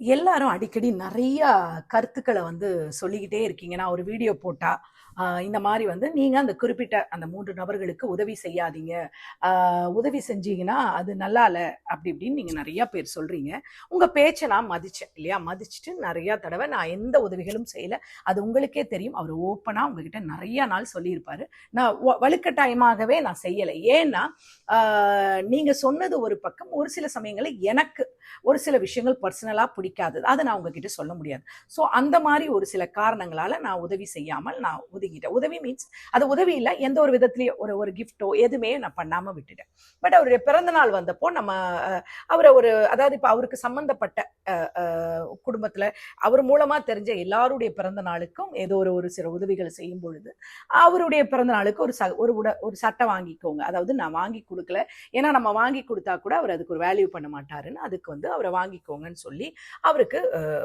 எல்லாரும் அடிக்கடி நிறைய கருத்துக்களை வந்து சொல்லிக்கிட்டே இருக்கீங்க. நான் ஒரு வீடியோ போட்டா இந்த மாதிரி வந்து நீங்கள் அந்த குறிப்பிட்ட அந்த மூன்று நபர்களுக்கு உதவி செய்யாதீங்க. உதவி செஞ்சீங்கன்னா அது நல்லா இல்லை அப்படி இப்படின்னு நீங்கள் நிறையா பேர் சொல்கிறீங்க உங்கள் பேச்சை நான் மதிச்சேன் இல்லையா? மதிச்சுட்டு நிறையா தடவை நான் எந்த உதவிகளும் செய்யல. அது உங்களுக்கே தெரியும். அவர் ஓப்பனாக உங்ககிட்ட நிறைய நாள் சொல்லியிருப்பார். நான் வ- வலுக்கட்டாயமாகவே நான் செய்யலை. ஏன்னா நீங்கள் சொன்னது ஒரு பக்கம் ஒரு சில சமயங்களில் எனக்கு ஒரு சில விஷயங்கள் பர்சனலாக பிடிக்காதது. அதை நான் உங்ககிட்ட சொல்ல முடியாது. ஸோ அந்த மாதிரி ஒரு சில காரணங்களால் நான் உதவி செய்யாமல் நான் உதவி ஒதுக்கிட்டேன் உதவி மீன்ஸ் அது உதவி இல்லை எந்த ஒரு விதத்துலையும் ஒரு ஒரு கிஃப்ட்டோ எதுவுமே நான் பண்ணாமல் விட்டுட்டேன். பட் அவருடைய பிறந்த நாள் வந்தப்போ நம்ம அவரை ஒரு அதாவது இப்போ அவருக்கு சம்மந்தப்பட்ட குடும்பத்தில் குடும்பத்துல அவர் மூலமா தெரிஞ்ச எல்லாருடைய பிறந்த நாளுக்கும் ஏதோ ஒரு ஒரு சில உதவிகள் செய்யும் பொழுது அவருடைய பிறந்த நாளுக்கு ஒரு ச ஒரு உட ஒரு சட்டை வாங்கிக்கோங்க. அதாவது நான் வாங்கி கொடுக்கல. ஏன்னா நம்ம வாங்கி கொடுத்தா கூட அவர் அதுக்கு ஒரு வேல்யூ பண்ண மாட்டாருன்னு அதுக்கு வந்து அவரை வாங்கிக்கோங்கன்னு சொல்லி அவருக்கு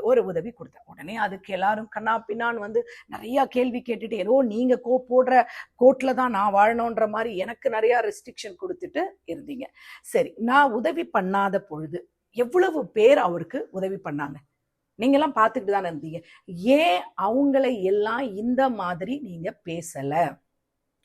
ஒரு உதவி கொடுத்தேன். உடனே அதுக்கு எல்லாரும் கண்ணா பின்னான்னு வந்து நிறைய கேள்வி கேட்டுட்டு ஐயோ நீங்கள் கோ போடுற கோட்டில் தான் நான் வாழணுன்ற மாதிரி எனக்கு நிறையா ரெஸ்ட்ரிக்ஷன் கொடுத்துட்டு இருந்தீங்க. சரி நான் உதவி பண்ணாத பொழுது எவ்வளவு பேர் அவருக்கு உதவி பண்ணாங்க? நீங்கெல்லாம் பார்த்துக்கிட்டு தானே இருந்தீங்க. ஏன் அவங்கள எல்லாம் இந்த மாதிரி நீங்கள் பேசலை?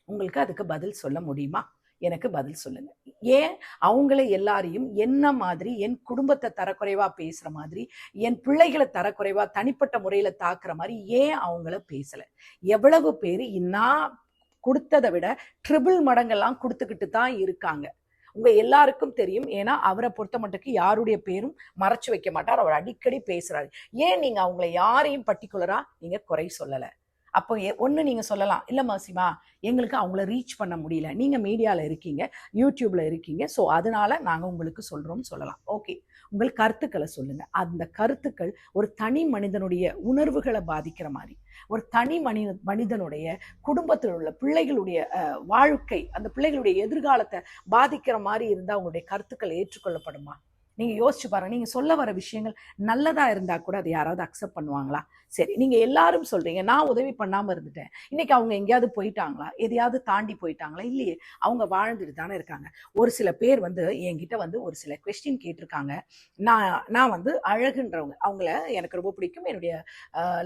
உங்களுக்கு அதுக்கு பதில் சொல்ல முடியுமா? எனக்கு பதில் சொல்லுங்க. ஏன்? அவங்கள எல்லாரையும் என்ன மாதிரி என் குடும்பத்தை தரக்குறைவா பேசுற மாதிரி என் பிள்ளைகளை தரக்குறைவா தனிப்பட்ட முறையில தாக்குற மாதிரி ஏன் அவங்கள பேசல? எவ்வளவு பேர் நான் கொடுத்ததை விட ட்ரிபிள் மடங்கெல்லாம் கொடுத்துக்கிட்டு தான் இருக்காங்க. உங்க எல்லாருக்கும் தெரியும். ஏன்னா அவரை பொறுத்த மட்டுக்கு யாருடைய பேரும் மறைச்சு வைக்க மாட்டார். அவர் அடிக்கடி பேசுறாரு. ஏன் நீங்க அவங்கள யாரையும் பர்டிகுலரா நீங்க குறை சொல்லலை? அப்போ ஒன்று ஒண்ணு நீங்க சொல்லலாம் இல்ல மாசிமா எங்களுக்கு அவங்கள ரீச் பண்ண முடியல. நீங்க மீடியால இருக்கீங்க யூடியூப்ல இருக்கீங்க ஸோ அதனால நாங்க உங்களுக்கு சொல்றோம்னு சொல்லலாம். ஓகே உங்கள் கருத்துக்களை சொல்லுங்க. அந்த கருத்துக்கள் ஒரு தனி மனிதனுடைய உணர்வுகளை பாதிக்கிற மாதிரி ஒரு தனி மனித மனிதனுடைய குடும்பத்தில் உள்ள பிள்ளைகளுடைய அஹ், வாழ்க்கை அந்த பிள்ளைகளுடைய எதிர்காலத்தை பாதிக்கிற மாதிரி இருந்தால் அவங்களுடைய கருத்துக்கள் ஏற்றுக்கொள்ளப்படுமா? நீங்கள் யோசிச்சு பாருங்கள் நீங்கள் சொல்ல வர விஷயங்கள் நல்லதாக இருந்தால் கூட அதை யாராவது அக்செப்ட் பண்ணுவாங்களா? சரி நீங்கள் எல்லாரும் சொல்கிறீங்க நான் உதவி பண்ணாமல் இருந்துட்டேன். இன்னைக்கு அவங்க எங்கேயாவது போயிட்டாங்களா? எதையாவது தாண்டி போயிட்டாங்களா? இல்லையே. அவங்க வாழ்ந்துட்டு தானே இருக்காங்க. ஒரு சில பேர் வந்து என்கிட்ட வந்து ஒரு சில கொஸ்டின் கேட்டிருக்காங்க. நான் நான் வந்து அழகுன்றவங்க. அவங்கள எனக்கு ரொம்ப பிடிக்கும். என்னுடைய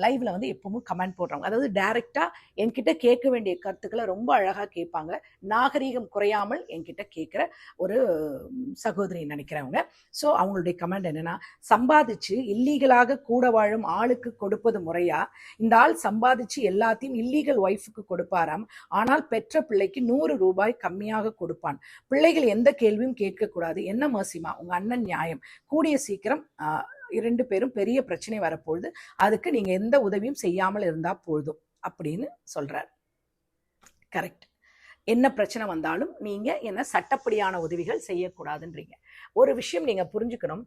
லைவில் வந்து எப்பவும் கமெண்ட் போடுறவங்க. அதாவது டைரெக்டாக என்கிட்ட கேட்க வேண்டிய கருத்துக்களை ரொம்ப அழகாக கேட்பாங்க. நாகரீகம் குறையாமல் என்கிட்ட கேட்குற ஒரு சகோதரி நினைக்கிறவங்க ஸோ அவங்களுடைய கமெண்ட் என்னன்னா சம்பாதிச்சு இல்லீகலாக கூட வாழும் ஆளுக்கு கொடுப்பது முறையா? இந்த ஆள் சம்பாதிச்சு எல்லாத்தையும் இல்லீகல் ஒய்ஃபுக்கு கொடுப்பாராம். ஆனால் பெற்ற பிள்ளைக்கு நூறு ரூபாய் கம்மியாக கொடுப்பான். பிள்ளைகள் எந்த கேள்வியும் கேட்கக்கூடாது. என்ன மர்சிமா? உங்க அண்ணன் நியாயம். கூடிய சீக்கிரம் இரண்டு பேரும் பெரிய பிரச்சனை வரப்போகுது. அதுக்கு நீங்க எந்த உதவியும் செய்யாமல் இருந்தா போதும். அப்படின்னு சொல்றார். கரெக்ட் என்ன பிரச்சனை வந்தாலும் நீங்கள் என்ன சட்டப்படியான உதவிகள் செய்யக்கூடாதுன்றீங்க. ஒரு விஷயம் நீங்கள் புரிஞ்சுக்கணும்.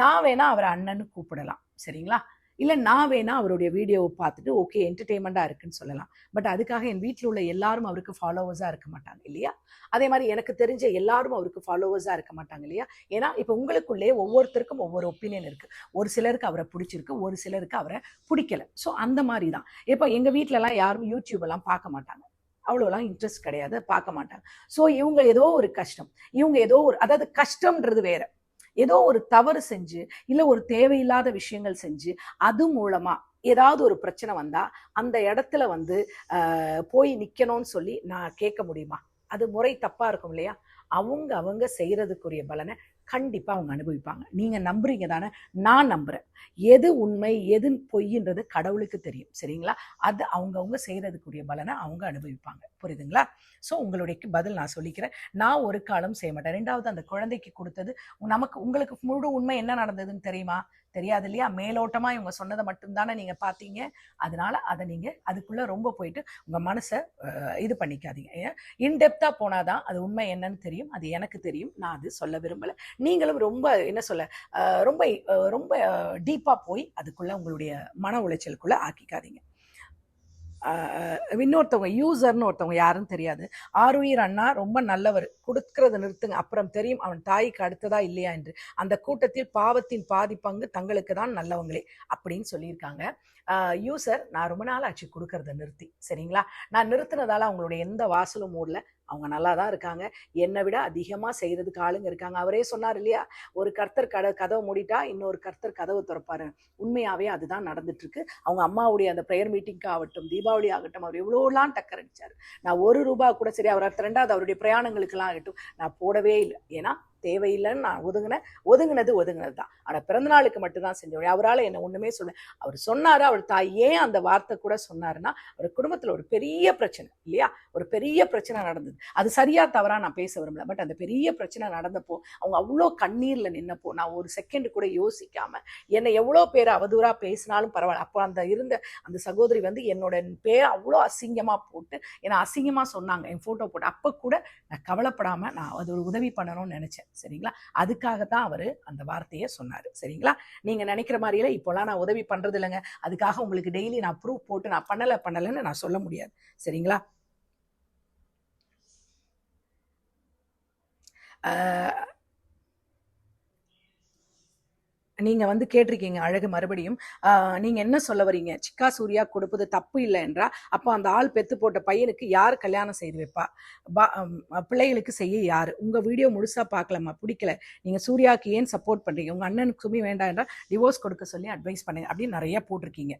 நான் வேணால் அவரை அண்ணன்னு கூப்பிடலாம். சரிங்களா? இல்லை நான் வேணால் அவருடைய வீடியோவை பார்த்துட்டு ஓகே என்டர்டெயின்மெண்ட்டாக இருக்குன்னு சொல்லலாம். பட் அதுக்காக என் வீட்டில் உள்ள எல்லாரும் அவருக்கு ஃபாலோவர்ஸாக இருக்க மாட்டாங்க இல்லையா? அதே மாதிரி எனக்கு தெரிஞ்ச எல்லாரும் அவருக்கு ஃபாலோவர்ஸாக இருக்க மாட்டாங்க இல்லையா? ஏன்னா இப்போ உங்களுக்குள்ளே ஒவ்வொருத்தருக்கும் ஒவ்வொரு ஒப்பீனியன் இருக்குது ஒரு சிலருக்கு அவரை பிடிச்சிருக்கு ஒரு சிலருக்கு அவரை பிடிக்கல. ஸோ அந்த மாதிரி தான். இப்போ எங்கள் வீட்டிலலாம் யாரும் யூடியூப்லாம் பார்க்க மாட்டாங்க. அவ்வளோலாம் இன்ட்ரெஸ்ட் கிடையாது பார்க்க மாட்டாங்க. ஸோ இவங்க ஏதோ ஒரு கஷ்டம். இவங்க ஏதோ ஒரு அதாவது கஷ்டம்ன்றது வேற. ஏதோ ஒரு தவறு செஞ்சு இல்லை ஒரு தேவையில்லாத விஷயங்கள் செஞ்சு அது மூலமா ஏதாவது ஒரு பிரச்சனை வந்தா அந்த இடத்துல வந்து ஆஹ், போய் நிக்கணும்னு சொல்லி நான் கேட்க முடியுமா? அது முறை தப்பா இருக்கும் இல்லையா? அவங்க அவங்க செய்யறதுக்குரிய பலனை கண்டிப்பாக அவங்க அனுபவிப்பாங்க. நீங்கள் நம்புறீங்க தானே? நான் நம்புகிறேன் எது உண்மை எது பொய்ன்றது கடவுளுக்கு தெரியும். சரிங்களா? அது அவங்கவுங்க செய்கிறதுக்குரிய பலனை அவங்க அனுபவிப்பாங்க. புரியுதுங்களா? ஸோ உங்களுடைய பதில் நான் சொல்லிக்கிறேன். நான் ஒரு காலம் செய்ய மாட்டேன் ரெண்டாவது அந்த குழந்தைக்கு கொடுத்தது நமக்கு உங்களுக்கு முழு உண்மை என்ன நடந்ததுன்னு தெரியுமா? தெரியாது இல்லையா? மேலோட்டமாக இவங்க சொன்னதை மட்டும்தானே நீங்கள் பார்த்தீங்க. அதனால அதை நீங்கள் அதுக்குள்ளே ரொம்ப போயிட்டு உங்கள் மனசை இது பண்ணிக்காதீங்க. இன்டெப்தா போனாதான் அது உண்மை என்னன்னு தெரியும். அது எனக்கு தெரியும். நான் அது சொல்ல விரும்பலை. நீங்களும் ரொம்ப என்ன சொல்ல ரொம்ப ரொம்ப டீப்பாக போய் அதுக்குள்ளே உங்களுடைய மன உளைச்சலுக்குள்ளே ஆக்கிக்காதீங்க. இன்னொருத்தவங்க யூசர்னு ஒருத்தவங்க யாருன்னு தெரியாது. ஆருயிர் அண்ணா ரொம்ப நல்லவர். கொடுக்கறத நிறுத்துங்க. அப்புறம் தெரியும் அவன் தாய்க்கு அடுத்ததா இல்லையா என்று. அந்த கூட்டத்தில் பாவத்தின் பாதி பங்கு தங்களுக்கு தான் நல்லவங்களே அப்படின்னு சொல்லியிருக்காங்க. யூசர் நான் ரொம்ப நாள் ஆச்சு கொடுக்கறத நிறுத்தி. சரிங்களா? நான் நிறுத்தினதால அவங்களுடைய எந்த வாசலும் மூடல. அவங்க நல்லா தான் இருக்காங்க. என்னை விட அதிகமாக செய்கிறதுக்கு ஆளுங்க இருக்காங்க. அவரே சொன்னார் இல்லையா? ஒரு கர்த்தர் கட கதவை மூடிட்டா இன்னொரு கர்த்தர் கதவை திறப்பாரு. உண்மையாகவே அதுதான் நடந்துட்டுருக்கு. அவங்க அம்மாவுடைய அந்த ப்ரேயர் மீட்டிங்க்கு ஆகட்டும் தீபாவளி ஆகட்டும் அவர் எவ்வளோலாம் டக்கர் அடிச்சார். நான் ஒரு ரூபா கூட சரி அவர் ரெண்டாவது அவருடைய பிரயாணங்களுக்கெல்லாம் ஆகட்டும். நான் போடவே இல்லை. ஏன்னா தேவையில்லைன்னு நான் ஒதுங்கினேன் ஒதுங்கினது ஒதுங்கினது தான் ஆனால் பிறந்தநாளுக்கு மட்டும்தான் செஞ்சோம் அவரால் என்ன ஒன்றுமே சொல்ல அவர் சொன்னார் அவர் தாய் ஏன் அந்த வார்த்தை கூட சொன்னாருன்னா அவர் குடும்பத்தில் ஒரு பெரிய பிரச்சனை இல்லையா? ஒரு பெரிய பிரச்சனை நடந்தது. அது சரியாக தவறாக நான் பேச விரும்பல. பட் அந்த பெரிய பிரச்சனை நடந்தப்போ அவங்க அவ்வளோ கண்ணீரில் நின்னப்போ நான் ஒரு செகண்ட் கூட யோசிக்காமல் என்னை எவ்வளோ பேர் அவதூறாக பேசினாலும் பரவாயில்ல. அப்போ அந்த இருந்த அந்த சகோதரி வந்து என்னோட பேர் அவ்வளோ அசிங்கமாக போட்டு என்னை அசிங்கமாக சொன்னாங்க. என் ஃபோட்டோ போட்டு. அப்போ கூட நான் கவலைப்படாமல் நான் அது ஒரு உதவி பண்ணணும்னு நினச்சேன். சரிங்களா? அதுக்காக தான் அவர் அந்த வார்த்தையை சொன்னார். சரிங்களா? நீங்கள் நினைக்கிற மாதிரியெல்லாம் இப்போலாம் நான் உதவி பண்ணுறது இல்லைங்க அதுக்காக உங்களுக்கு டெய்லி நான் ப்ரூஃப் போட்டு நான் பண்ணலை பண்ணலைன்னு நான் சொல்ல முடியாது. சரிங்களா? நீங்கள் வந்து கேட்டிருக்கீங்க அழகு மறுபடியும். நீங்கள் என்ன சொல்ல வரீங்க சிக்கா சூர்யா கொடுப்பது தப்பு இல்லை என்றா? அப்போ அந்த ஆள் பெத்து போட்ட பையனுக்கு யார் கல்யாணம் செய்து வைப்பா? பா பிள்ளைகளுக்கு செய்ய யார்? உங்கள் வீடியோ முழுசாக பார்க்கலாமா? பிடிக்கல. நீங்கள் சூர்யாவுக்கு ஏன் சப்போர்ட் பண்ணுறீங்க உங்கள் அண்ணனுக்கு சுமி வேண்டாம் என்றால் டிவோர்ஸ் கொடுக்க சொல்லி அட்வைஸ் பண்ணுங்க அப்படின்னு நிறைய போட்டிருக்கீங்க.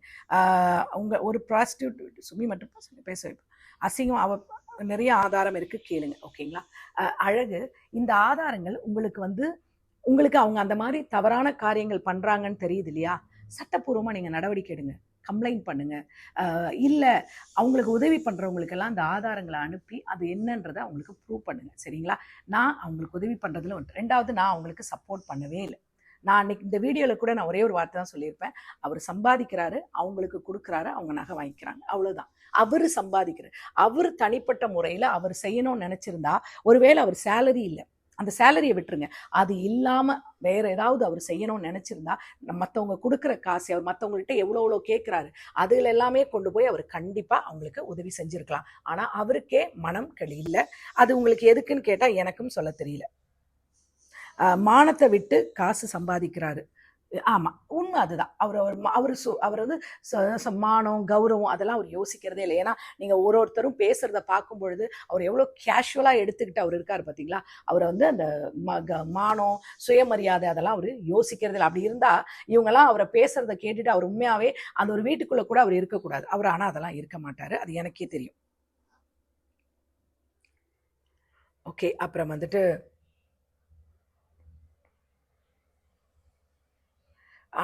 உங்கள் ஒரு ப்ராஸ்டியூட் சுமி மட்டும் சொல்லி பேச வைப்பேன் அசிங்கம் அவ நிறைய ஆதாரம் இருக்குது கேளுங்க. ஓகேங்களா? அழகு இந்த ஆதாரங்கள் உங்களுக்கு வந்து உங்களுக்கு அவங்க அந்த மாதிரி தவறான காரியங்கள் பண்ணுறாங்கன்னு தெரியுது இல்லையா சட்டப்பூர்வமாக நீங்கள் நடவடிக்கை எடுங்க. கம்ப்ளைண்ட் பண்ணுங்க. இல்லை அவங்களுக்கு உதவி பண்ணுறவங்களுக்கெல்லாம் அந்த ஆதாரங்களை அனுப்பி அது என்னன்றதை அவங்களுக்கு ப்ரூவ் பண்ணுங்க. சரிங்களா? நான் அவங்களுக்கு உதவி பண்ணுறதுல ஒன்று ரெண்டாவது நான் அவங்களுக்கு சப்போர்ட் பண்ணவே இல்லை. நான் அன்னைக்கு இந்த வீடியோவில் கூட நான் ஒரே ஒரு வார்த்தை தான் சொல்லியிருப்பேன். அவர் சம்பாதிக்கிறாரு அவங்களுக்கு கொடுக்குறாரு அவங்க நகை வாங்கிக்கிறாங்க. அவ்வளோதான் அவர் சம்பாதிக்கிறார். அவர் தனிப்பட்ட முறையில் அவர் செய்யணும்னு நினச்சிருந்தா ஒருவேளை அவர் சேலரி இல்லை. அந்த சேலரியை விட்டுருங்க. அது இல்லாமல் வேற ஏதாவது அவர் செய்யணும்னு நினச்சிருந்தா மற்றவங்க கொடுக்குற காசு அவர் மற்றவங்கள்ட்ட எவ்வளோ எவ்வளோ கேட்குறாரு அதுல எல்லாமே கொண்டு போய் அவர் கண்டிப்பாக அவங்களுக்கு உதவி செஞ்சுருக்கலாம். ஆனால் அவருக்கே மனம் இல்லை அது உங்களுக்கு எதுக்குன்னு கேட்டால் எனக்கும் சொல்ல தெரியல. மானத்தை விட்டு காசு சம்பாதிக்கிறாரு. ஆமாம் உண்மை அதுதான். அவர் அவர் அவர் சு அவர் வந்து ச- மானம் கௌரவம் அதெல்லாம் அவர் யோசிக்கிறதே இல்லை. ஏன்னா நீங்கள் ஒரு ஒருத்தரும் பேசுகிறத பார்க்கும் பொழுது அவர் எவ்வளோ கேஷுவலாக எடுத்துக்கிட்டு அவர் இருக்கார் பார்த்தீங்களா அவரை வந்து அந்த ம- க- மானம் சுயமரியாதை அதெல்லாம் அவர் யோசிக்கிறதே இல்லை அப்படி இருந்தால் இவங்கெல்லாம் அவரை பேசுகிறத கேட்டுட்டு அவர் உண்மையாகவே அந்த ஒரு வீட்டுக்குள்ளே கூட அவர் இருக்கக்கூடாது. அவர் ஆனால் அதெல்லாம் இருக்க மாட்டார். அது எனக்கே தெரியும். ஓகே அப்புறம் வந்துட்டு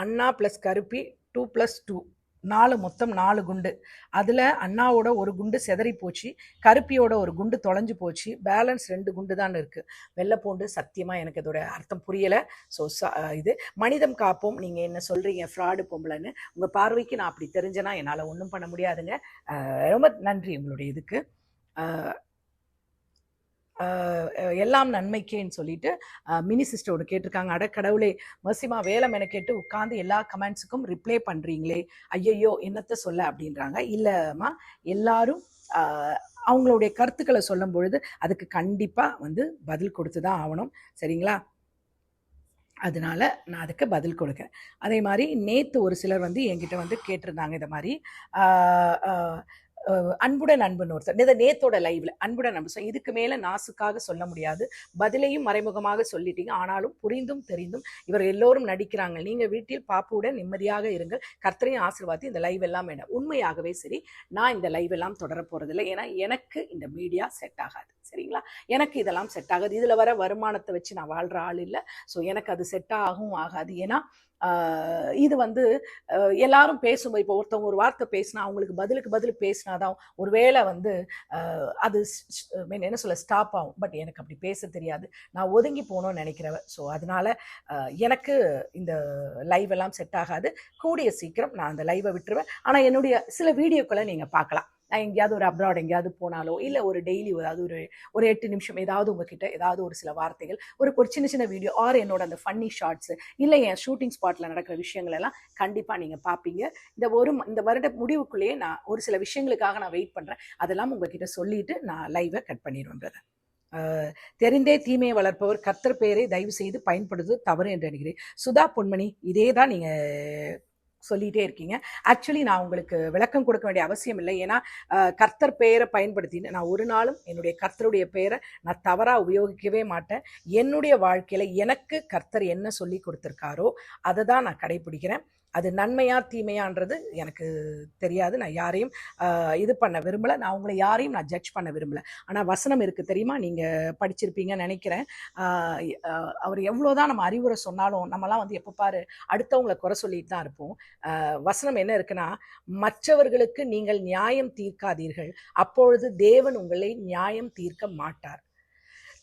அண்ணா ப்ளஸ் கருப்பி டூ ப்ளஸ் டூ நாலு மொத்தம் நாலு குண்டு. அதில் அண்ணாவோட ஒரு குண்டு செதறி போச்சு. கருப்பியோட ஒரு குண்டு தொலைஞ்சு போச்சு. பேலன்ஸ் ரெண்டு குண்டு தான் இருக்குது வெள்ளைப்பூண்டு சத்தியமாக எனக்கு இதோட அர்த்தம் புரியலை. ஸோ இது. மனிதம் காப்போம். நீங்கள் என்ன சொல்கிறீங்க ஃப்ராடு பொம்பளைன்னு. உங்கள் பார்வைக்கு நான் அப்படி தெரிஞ்சேன்னா என்னால் ஒன்றும் பண்ண முடியாதுங்க. ரொம்ப நன்றி உங்களுடைய இதுக்கு. எல்லாம் நன்மைக்கேன்னு சொல்லிட்டு மினி சிஸ்டரோட கேட்டிருக்காங்க. அட கடவுளே மசிமா வேலை மெனக்கெட்டு உட்காந்து எல்லா கமெண்ட்ஸுக்கும் ரிப்ளை பண்ணுறீங்களே ஐயையோ என்னத்த சொல்ல அப்படின்றாங்க. இல்லைம்மா எல்லாரும் அவங்களுடைய கருத்துக்களை சொல்லும் பொழுது அதுக்கு கண்டிப்பாக வந்து பதில் கொடுத்து தான் ஆகணும். சரிங்களா? அதனால நான் அதுக்கு பதில் கொடுக்குறேன். அதே மாதிரி நேற்று ஒரு சிலர் வந்து என்கிட்ட வந்து கேட்டிருந்தாங்க இதை மாதிரி. அன்புடன் அன்புன்னு ஒருத்தர் இதை நேத்தோட லைவ்ல அன்புடன் அன்பு. So, இதுக்கு மேல நாசுக்காக சொல்ல முடியாது. பதிலையும் மறைமுகமாக சொல்லிட்டீங்க. ஆனாலும் புரிந்தும் தெரிந்தும் இவர் எல்லோரும் நடிக்கிறாங்க. நீங்க வீட்டில் பாப்புவுடன் நிம்மதியாக இருங்கள். கர்த்தரையும் ஆசீர்வாதி இந்த லைவ் எல்லாம் என்ன உண்மையாகவே சரி நான் இந்த லைவ் எல்லாம் தொடர போறதில்லை. ஏன்னா எனக்கு இந்த மீடியா செட் ஆகாது. சரிங்களா? எனக்கு இதெல்லாம் செட் ஆகாது. இதுல வர வருமானத்தை வச்சு நான் வாழ்ற ஆள் இல்லை. ஸோ எனக்கு அது செட் ஆகும் ஆகாது. ஏன்னா இது வந்து எல்லாரும் பேசும்போது இப்போ ஒருத்தவங்க ஒரு வார்த்தை பேசினா அவங்களுக்கு பதிலுக்கு பதில் பேசினாதான் ஒருவேளை வந்து அது மீன் என்ன சொல்ல ஸ்டாப் ஆகும். பட் எனக்கு அப்படி பேச தெரியாது. நான் ஒதுங்கி போகணும்னு நினைக்கிறவ. ஸோ அதனால எனக்கு இந்த லைவ் எல்லாம் செட் ஆகாது. கூடிய சீக்கிரம் நான் அந்த லைவை விட்டுருவேன். ஆனால் என்னுடைய சில வீடியோக்களை நீங்கள் பார்க்கலாம். நான் எங்கேயாவது ஒரு அப்ராட் எங்கேயாவது போனாலோ இல்லை ஒரு டெய்லி ஏதாவது ஒரு ஒரு எட்டு நிமிஷம் ஏதாவது உங்ககிட்ட ஏதாவது ஒரு சில வார்த்தைகள் ஒரு ஒரு சின்ன சின்ன வீடியோ ஆர் என்னோட அந்த ஃபன்னி ஷார்ட்ஸ் இல்லை என் ஷூட்டிங் ஸ்பாட்டில் நடக்கிற விஷயங்கள் எல்லாம் கண்டிப்பாக நீங்கள் பார்ப்பீங்க இந்த ஒரு இந்த வருட முடிவுக்குள்ளேயே நான் ஒரு சில விஷயங்களுக்காக நான் வெயிட் பண்ணுறேன் அதெல்லாம் உங்ககிட்ட சொல்லிட்டு நான் லைவை கட் பண்ணிடுவேன் பிரதர் தெரிந்தே தீமையை வளர்ப்பவர் கர்த்தர் பெயரை தயவு செய்து பயன்படுத்துவது தவறு என்று நினைக்கிறேன். சுதா பொன்மணி இதே தான் நீங்கள் சொல்லிகிட்டே இருக்கீங்க. ஆக்சுவலி நான் உங்களுக்கு விளக்கம் கொடுக்க வேண்டிய அவசியம் இல்லை. ஏன்னா கர்த்தர் பெயரை பயன்படுத்தின்னு நான் ஒரு நாளும் என்னுடைய கர்த்தருடைய பெயரை நான் தவறாக உபயோகிக்கவே மாட்டேன். என்னுடைய வாழ்க்கையில் எனக்கு கர்த்தர் என்ன சொல்லி கொடுத்துருக்காரோ அதை தான் நான் கடைபிடிக்கிறேன். அது நன்மையா தீமையான்றது எனக்கு தெரியாது. நான் யாரையும் இது பண்ண விரும்பலை. நான் உங்களை யாரையும் நான் ஜட்ஜ் பண்ண விரும்பலை. ஆனால் வசனம் இருக்குது தெரியுமா? நீங்கள் படிச்சிருப்பீங்கன்னு நினைக்கிறேன். அவர் எவ்வளோதான் நம்ம அறிவுரை சொன்னாலும் நம்மலாம் வந்து எப்போ பாரு அடுத்தவங்களை குறை சொல்லிட்டு தான் இருப்போம். வசனம் என்ன இருக்குன்னா மற்றவர்களுக்கு நீங்கள் நியாயம் தீர்க்காதீர்கள். அப்பொழுது தேவன் உங்களை நியாயம் தீர்க்க மாட்டார்.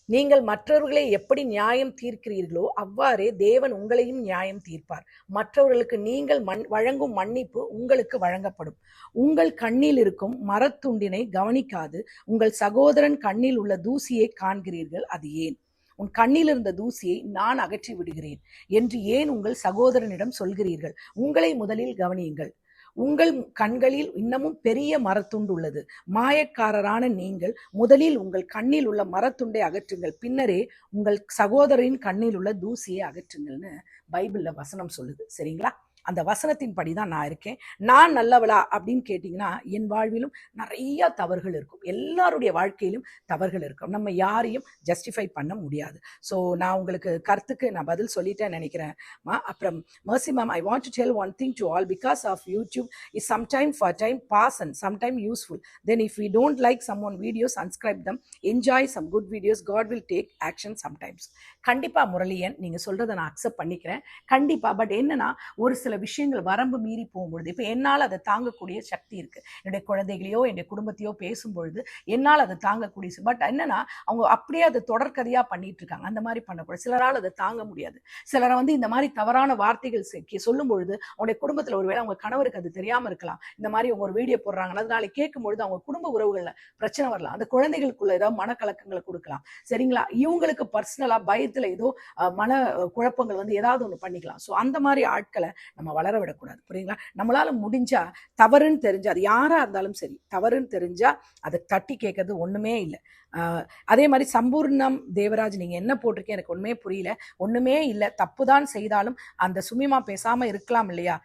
நீங்கள் மற்றவர்களை எப்படி நியாயம் தீர்க்கிறீர்களோ அவ்வாறே தேவன் உங்களையும் நியாயம் தீர்ப்பார். மற்றவர்களுக்கு நீங்கள் மண் வழங்கும் மன்னிப்பு உங்களுக்கு வழங்கப்படும். உங்கள் கண்ணில் இருக்கும் மரத்துண்டினை கவனிக்காது. உங்கள் சகோதரன் கண்ணில் உள்ள தூசியை காண்கிறீர்கள் அது ஏன்? உன் கண்ணில் இருந்த தூசியை நான் அகற்றி விடுகிறேன் என்று ஏன் உங்கள் சகோதரனிடம் சொல்கிறீர்கள்? உங்களை முதலில் கவனியுங்கள். உங்கள் கண்களில் இன்னமும் பெரிய மரத்துண்டு உள்ளது. மாயக்காரரான நீங்கள் முதலில் உங்கள் கண்ணில் உள்ள மரத்துண்டை அகற்றுங்கள். பின்னரே உங்கள் சகோதரின் கண்ணில் உள்ள தூசியை அகற்றுங்கள்னு பைபிளில் வசனம் சொல்லுது. சரிங்களா? அந்த வசனத்தின் படி தான் நான் இருக்கேன். நான் நல்லவளா அப்படின்னு கேட்டிங்கன்னா என் வாழ்விலும் நிறைய தவறுகள் இருக்கும். எல்லாருடைய வாழ்க்கையிலும் தவறுகள் இருக்கும். நம்ம யாரையும் ஜஸ்டிஃபை பண்ண முடியாது. ஸோ நான் உங்களுக்கு கருத்துக்கு நான் பதில் சொல்லிட்டேன் நினைக்கிறேன். மா அப்புறம் Mercy ma'am I want to tell one thing to all because of YouTube is sometime for time pass and sometime useful then if you don't like some one videos unscribe them enjoy some good videos God will take action sometimes கண்டிப்பாக முரளியன் நீங்கள் சொல்கிறத நான் accept பண்ணிக்கிறேன். கண்டிப்பாக but என்னன்னா ஒரு சில விஷயங்கள் வரம்பு மீறி போகும்பொழுது இப்போ என்னால் அதை தாங்கக்கூடிய சக்தி இருக்குது என்னுடைய குழந்தைகளையோ என்னுடைய குடும்பத்தையோ பேசும்பொழுது என்னால் அதை தாங்கக்கூடிய பட் என்னன்னா அவங்க அப்படியே அதை தொடர்கதையாக பண்ணிட்டு இருக்காங்க. அந்த மாதிரி பண்ணக்கூடாது. சிலரால் அதை தாங்க முடியாது. சிலரை வந்து இந்த மாதிரி தவறான வார்த்தைகள் செ- சொல்லும் பொழுது அவங்களுடைய குடும்பத்தில் ஒருவேளை அவங்க கணவருக்கு அது தெரியாமல் இருக்கலாம். இந்த மாதிரி அவங்க ஒரு வீடியோ போடுறாங்கன்னா அதனால கேட்கும் பொழுது அவங்க குடும்ப உறவுகளில் பிரச்சனை வரலாம். அந்த குழந்தைகளுக்குள்ள ஏதாவது மனக்கலக்கங்களை கொடுக்கலாம். சரிங்களா? இவங்களுக்கு பர்சனலாக பயத்தில் ஏதோ மன குழப்பங்கள் வந்து ஏதாவது ஒன்று பண்ணிக்கலாம். ஸோ அந்த மாதிரி ஆட்களை நம்ம வளர விடக்கூடாது புரியுங்களா நம்மளால முடிஞ்சா தவறுன்னு தெரிஞ்சா அது யாராக இருந்தாலும் சரி தவறுன்னு தெரிஞ்சா அதை தட்டி கேட்கறது ஒன்றுமே இல்லை. ஆஹ் அதே மாதிரி சம்பூர்ணம் தேவராஜ் நீங்க என்ன போட்டிருக்கீங்க எனக்கு ஒண்ணுமே புரியல. ஒண்ணுமே இல்லை. தப்பு தான் செய்தாலும் அந்த சுமிமா பேசாம இருக்கலாம் இல்லையா?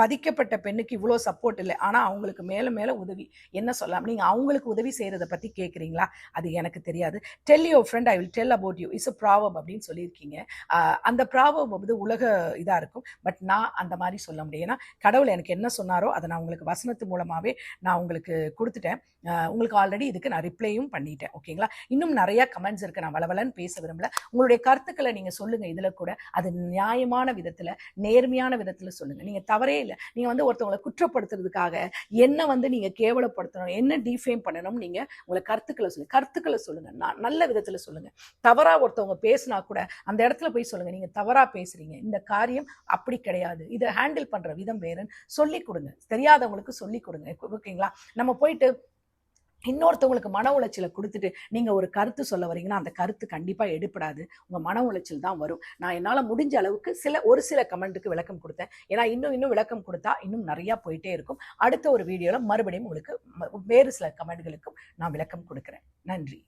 பதிக்கப்பட்ட பெண்ணுக்கு இவ்வளோ சப்போர்ட் இல்லை. ஆனால் அவங்களுக்கு மேலே மேலே உதவி. என்ன சொல்லலாம் நீங்கள் அவங்களுக்கு உதவி செய்கிறத பற்றி கேட்குறீங்களா அது எனக்கு தெரியாது. Tell your friend I will tell about you is a problem அப்படின்னு சொல்லியிருக்கீங்க. அந்த ப்ராவம் வந்து உலக இதாக இருக்கும். பட் நான் அந்த மாதிரி சொல்ல முடியும். ஏன்னா கடவுள் எனக்கு என்ன சொன்னாரோ அதை நான் உங்களுக்கு வசனத்து மூலமாகவே நான் உங்களுக்கு கொடுத்துட்டேன். உங்களுக்கு ஆல்ரெடி இதுக்கு நான் ரிப்ளையும் பண்ணிட்டேன். ஓகேங்களா இன்னும் நிறையா கமெண்ட்ஸ் இருக்குது நான் வளவலன்னு பேச விரும்பல. உங்களுடைய கருத்துக்களை நீங்கள் சொல்லுங்கள் இதில் கூட அது நியாயமான விதத்தில் நேர்மையான விதத்தில் சொல்லுங்கள் நீங்கள் தவறே இல்லை. நீங்கள் வந்து ஒருத்தவங்களை குற்றப்படுத்துறதுக்காக என்ன வந்து நீங்கள் கேவலப்படுத்தணும் என்ன டிஃபேம் பண்ணணும் நீங்கள் உங்களை கருத்துக்களை சொல்லுங்க கருத்துக்களை சொல்லுங்கள் நான் நல்ல விதத்தில் சொல்லுங்கள் தவறாக ஒருத்தவங்க பேசினா கூட அந்த இடத்துல போய் சொல்லுங்கள் நீங்கள் தவறாக பேசுகிறீங்க இந்த காரியம் அப்படி கிடையாது. இதை ஹேண்டில் பண்ணுற விதம் வேறுன்னு சொல்லிக் கொடுங்க. தெரியாதவங்களுக்கு சொல்லிக் கொடுங்க. ஓகேங்களா? நம்ம போயிட்டு இன்னொருத்தவங்களுக்கு மன உளைச்சலை கொடுத்துட்டு நீங்கள் ஒரு கருத்து சொல்ல வரீங்கன்னா அந்த கருத்து கண்டிப்பாக எடுப்படாது உங்கள் மன உளைச்சல் தான் வரும். நான் என்னால் முடிஞ்ச அளவுக்கு சில ஒரு சில கமெண்ட்டுக்கு விளக்கம் கொடுத்தேன். ஏன்னா இன்னும் இன்னும் விளக்கம் கொடுத்தா இன்னும் நிறையா போயிட்டே இருக்கும். அடுத்த ஒரு வீடியோவில் மறுபடியும் உங்களுக்கு வேறு சில கமெண்ட்களுக்கும் நான் விளக்கம் கொடுக்குறேன். நன்றி.